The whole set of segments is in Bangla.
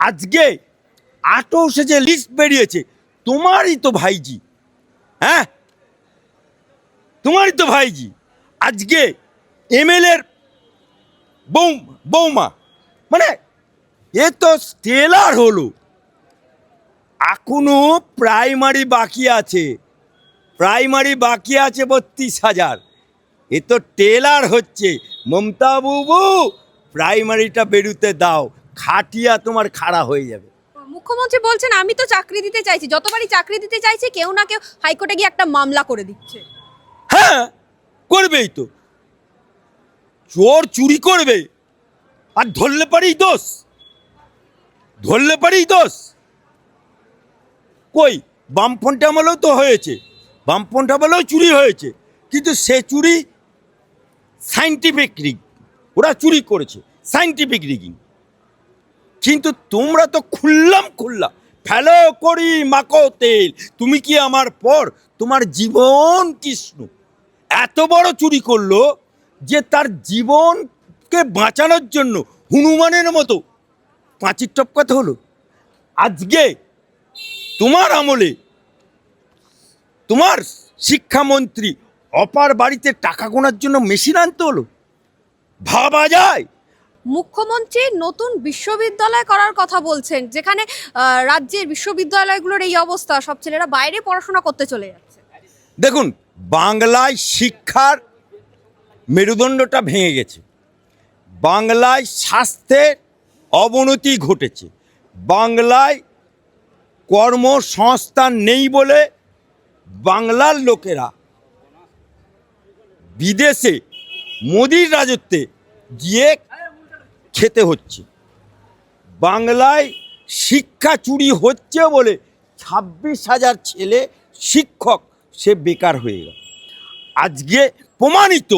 আজকে আটৌসে যে লিস্ট বেরিয়েছে, তোমারই তো ভাইজি। হ্যাঁ? তোমারই তো ভাইজি। আজকে এমএলএর বৌ বৌমা মানে এ তো স্টেলার হলো। এখনও প্রাইমারি বাকি আছে। প্রাইমারি বাকি আছে বত্রিশ হাজার। এ তো টেলার হচ্ছে। মমতা বুবু প্রাইমারিটা বেরুতে দাও। খাটিয়া তোমার খাড়া হয়ে যাবে। মুখ্যমন্ত্রী বলছেন আমি তো চাকরি দিতে চাইছি যতবারই চাকরি দিতে চাইছি কেউ না কেউ হাইকোর্টে গিয়ে একটা মামলা করে দিচ্ছে। হ্যাঁ করবেই তো। চোর চুরি করবে আর ধরলে পারেই দোষ। ধরলে পারেই দোষ। কই বামফ্রন্ট আমলেও তো হয়েছে বামফ্রন্ট আমলেও চুরি হয়েছে কিন্তু সে চুরি সাইন্টিফিক রিগ ওরা চুরি করেছে সাইন্টিফিক রিগিং কিন্তু তোমরা তো খুললাম খুললাম। ফেলো করি মাকো তেল। তুমি কি আমার পর? তোমার জীবন কৃষ্ণ। এত বড় চুরি করল যে তার জীবনকে বাঁচানোর জন্য হনুমানের মতো। পাঁচির টপকাতে হলো। আজকে তোমার আমলে তোমার শিক্ষামন্ত্রী অপার বাড়িতে টাকা গোনার জন্য মেশিন আনতে হলো। ভাবা যায়? মুখ্যমন্ত্রী নতুন বিশ্ববিদ্যালয় করার কথা বলছেন, যেখানে রাজ্যের বিশ্ববিদ্যালয়গুলোর এই অবস্থা, সব ছেলেরা বাইরে পড়াশোনা করতে চলে যাচ্ছে। দেখুন, বাংলায় শিক্ষার মেরুদণ্ডটা ভেঙে গেছে। বাংলায় স্বাস্থ্যের অবনতি ঘটেছে। বাংলায় কর্মসংস্থান নেই বলে বাংলার লোকেরা বিদেশে মোদির রাজত্বে গিয়ে খেতে হচ্ছে। বাংলায় শিক্ষা চুরি হচ্ছে বলে ছাব্বিশ হাজার ছেলে শিক্ষক সে বেকার হয়ে গেল। আজকে প্রমাণিত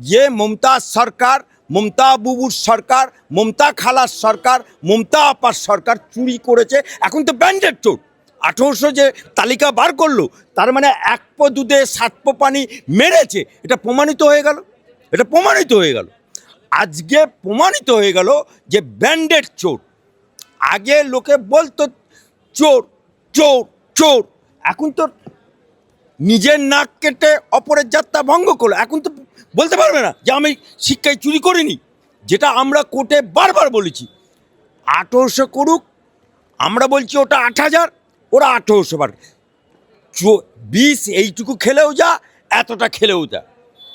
যে মমতাজ সরকার, মমতা বুবুর সরকার, মমতা খালার সরকার, মমতা আপার সরকার চুরি করেছে। এখন তো ব্যান্ডেড চোট আঠেরোশো যে তালিকা বার করল, তার মানে এক পো দুধে সাত পো পানি মেরেছে। এটা প্রমাণিত হয়ে গেল। এটা প্রমাণিত হয়ে গেল। আজকে প্রমাণিত হয়ে গেল যে ব্যান্ডেড চোর। আগে লোকে বলতো, চোর চোর চোর। এখন তো নিজের নাক কেটে অপরের যাত্রা ভঙ্গ করল। এখন তো বলতে পারবে না যে আমি শিক্ষায় চুরি করিনি, যেটা আমরা কোর্টে বারবার বলেছি। আঠেরোশো করুক, আমরা বলছি ওটা আট হাজার, ওরা আঠেরোশো বার। বিষ এইটুকু খেলেও যা, এতটা খেলেও যা।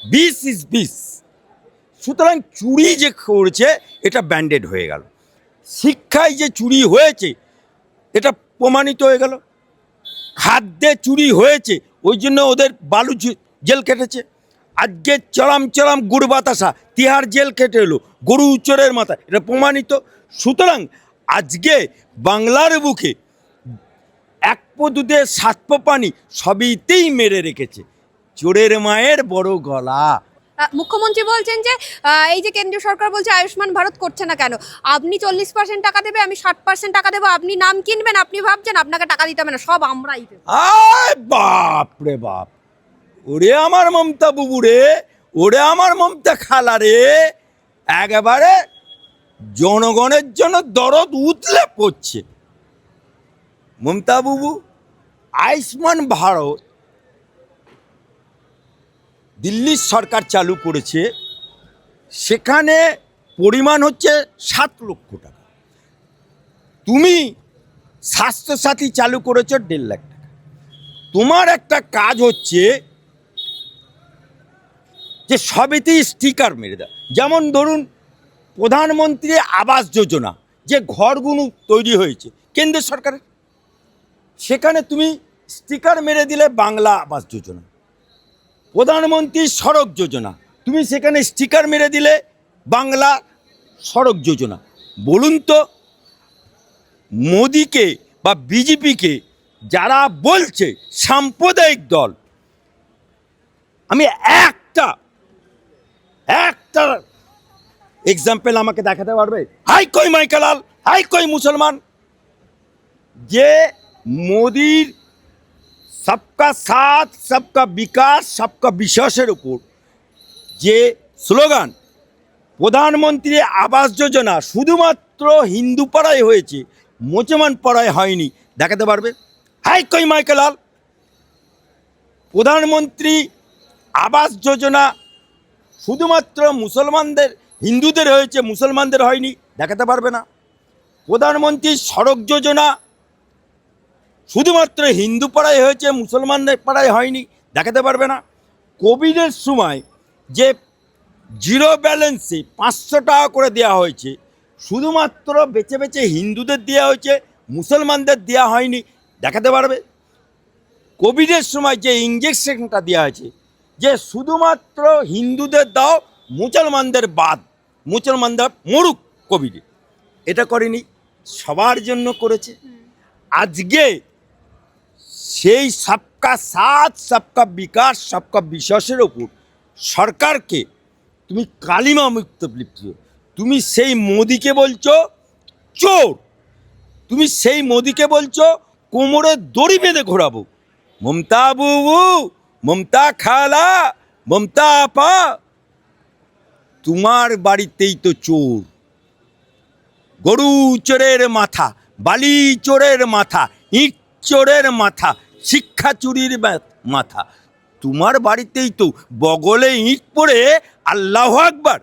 বিষ ইজ বিষ। সুতরাং চুরি যে করেছে, এটা ব্যান্ডেড হয়ে গেল। শিক্ষায় যে চুরি হয়েছে, এটা প্রমাণিত হয়ে গেল। খাদ্যে চুরি হয়েছে, ওই জন্য ওদের বালু জেল কেটেছে। আজকে চরম চরম গুড় বাতাসা, তিহার জেল কেটে এলো, গরু চোরের মাথা এটা প্রমাণিত। সুতরাং আজকে বাংলার বুকে এক দুধে সাত পানি সবইতেই মেরে রেখেছে। চোরের মায়ের বড় গলা। মুখ্যমন্ত্রী বলছেন যে এই যে কেন্দ্রীয় সরকার বলছে আয়ুষ্মান ভারত করছে না কেন? আপনি চল্লিশ পার্সেন্ট টাকা দেবে, আমি ষাট পার্সেন্ট টাকা দেবো, আপনি নাম কিনবেন, আপনি ভাবছেন আপনাকে টাকা দিতে হবে না, সব আমরাই বাপ রে বাপ। ওরে আমার মমতা বুবু রে, ওরে আমার মমতা খালা রে। একেবারে জনগণের জন্য দরদ উতলে পড়ছে। মমতা বুবু, আয়ুষ্মান ভারত দিল্লির সরকার চালু করেছে, সেখানে পরিমাণ হচ্ছে সাত লক্ষ টাকা। তুমি স্বাস্থ্যসাথী চালু করেছ দেড় লাখ টাকা। তোমার একটা কাজ হচ্ছে যে সবেতেই স্টিকার মেরে দেয় যেমন ধরুন, প্রধানমন্ত্রী আবাস যোজনা, যে ঘরগুলো তৈরি হয়েছে কেন্দ্র সরকারের, সেখানে তুমি স্টিকার মেরে দিলে বাংলা আবাস যোজনা। প্রধানমন্ত্রী সড়ক যোজনা। তুমি সেখানে স্টিকার মেরে দিলে বাংলা সড়ক যোজনা। বলুন তো, মোদিকে বা বিজেপিকে যারা বলছে সাম্প্রদায়িক দল, আমি একটা একটা এক্সাম্পল আমাকে দেখাতে পারবে? হাই কই মাইকেলাল হাই কই মুসলমান? যে মোদির সবকা সাথ সবকা বিকাশ সবকা বিশ্বাসের উপর যে স্লোগান প্রধানমন্ত্রী আবাস যোজনা শুধুমাত্র হিন্দু পাড়ায় হয়েছে মুসলমান পড়ায় হয়নি। দেখাতে পারবে। হাই কই মাইকেলাল প্রধানমন্ত্রী আবাস যোজনা শুধুমাত্র মুসলমানদের, হিন্দুদের হয়েছে, মুসলমানদের হয়নি। দেখাতে পারবে না। প্রধানমন্ত্রী সড়ক যোজনা শুধুমাত্র হিন্দু পাড়ায় হয়েছে মুসলমানদের পাড়ায় হয়নি দেখাতে পারবে না। কোভিডের সময় যে জিরো ব্যালেন্সে পাঁচশো টাকা করে দেওয়া হয়েছে শুধুমাত্র বেছে বেছে হিন্দুদের দেওয়া হয়েছে মুসলমানদের দেওয়া হয়নি দেখাতে পারবে। কোভিডের সময় যে ইঞ্জেকশনটা দেওয়া হয়েছে যে শুধুমাত্র হিন্দুদের দাও মুসলমানদের বাদ মুসলমানদের মরুক কোভিডে। এটা করেনি সবার জন্য করেছে। আজকে সেই সবকা সাথ সবকা বিকাশ সবকা বিশ্বাসের ওপর সরকারকে তুমি কালিমা মুক্ত লিপ্ত। তুমি সেই মোদিকে বলছো, চোর! তুমি সেই মোদিকে বলছো, কোমরে দড়ি বেঁধে ঘোরাবো। মমতা বুবু, মমতা খালা, মমতা আপা, তোমার বাড়িতেই তো চোর। গরু চোরের মাথা, বালি চোরের মাথা, ইট চোরের মাথা শিক্ষা চুরির মাথা। তোমার বাড়িতেই তো বগলে ইঁট পড়ে আল্লাহ আকবার।